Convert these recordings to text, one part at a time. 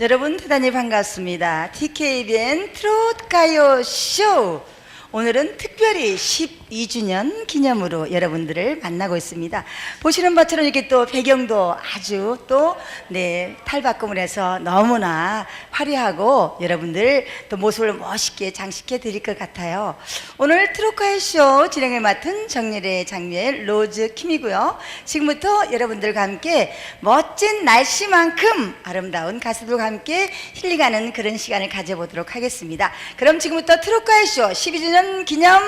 여러분 대단히 반갑습니다. TKBN 트롯 가요 쇼. 오늘은 특별히 12주년 기념으로 여러분들을 만나고 있습니다. 보시는 것처럼 이렇게 또 배경도 아주 또, 네, 탈바꿈을 해서 너무나 화려하고 여러분들 또 모습을 멋있게 장식해 드릴 것 같아요. 오늘 트로카의 쇼 진행을 맡은 정렬의 장미의 로즈 킴이고요. 지금부터 여러분들과 함께 멋진 날씨만큼 아름다운 가수들과 함께 힐링하는 그런 시간을 가져보도록 하겠습니다. 그럼 지금부터 트로카의 쇼 12주년 기념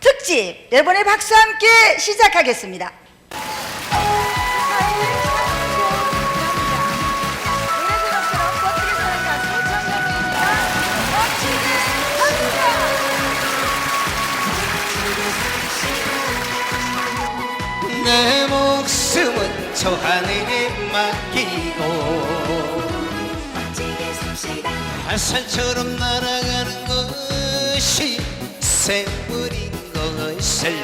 특집 여러분의 박수와 함께 시작하겠습니다. 내 목숨은 저 하늘에 맡기고 화살처럼 날아가는 것이 생물인 것을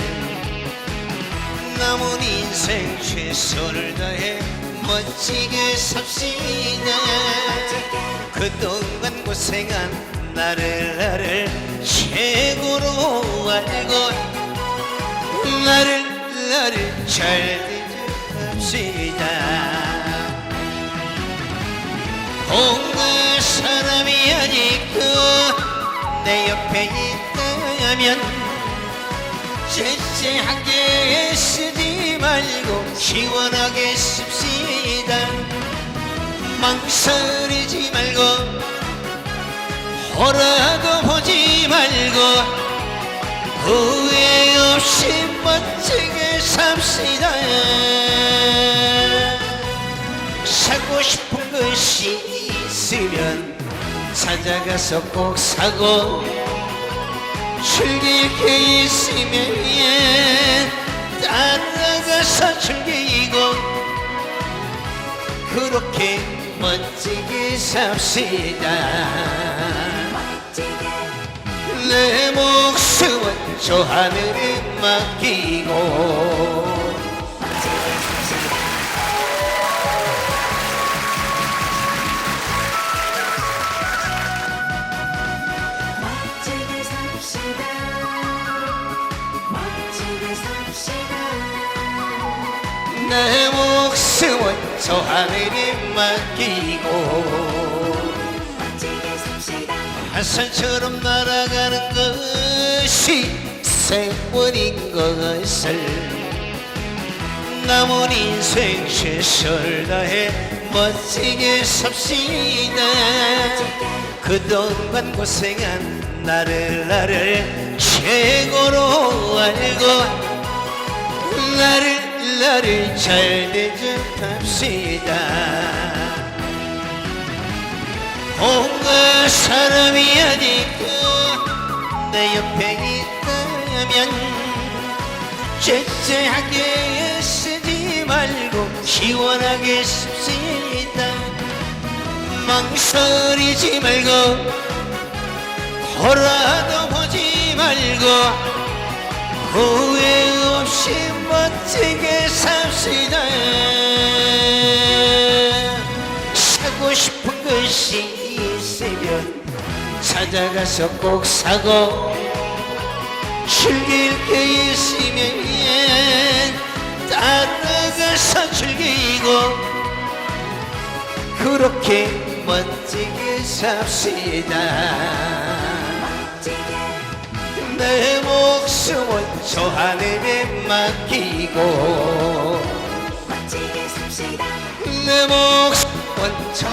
남은 인생 최선을 다해 멋지게 삽시다. 그동안 고생한 나를 나를 최고로 알고 나를 나를 잘 대접합시다. 온갖 사람이 아니고 내 옆에 있다면 째째하게 쓰지 말고 시원하게 씁시다. 망설이지 말고 호라도 보지 말고 후회 없이 멋지게 삽시다. 사고 싶은 것이 있으면 찾아가서 꼭 사고 게 있으면 따라가서 즐기고 그렇게 멋지게 삽시다. 내 목숨은 저 하늘에 맡기고 내 목숨은 저 하늘에 맡기고 화살처럼 날아가는 것이 생원인 것을 남은 인생 최선을 다해 멋지게 삽시다. 그동안 고생한 나를 나를 최고로 알고 나를 나를 잘 대접합시다. 온갖 사람이 아니고 내 옆에 있다면 째째하게 쓰지 말고 시원하게 씁시다. 망설이지 말고 호라도 보지 말고 후회 없이 멋지게 찾아가서 꼭 사고 즐길 게 있으면 따라가서 즐기고 그렇게 멋지게 삽시다. 내 목숨은 저 하늘에 맡기고 내 목숨은 저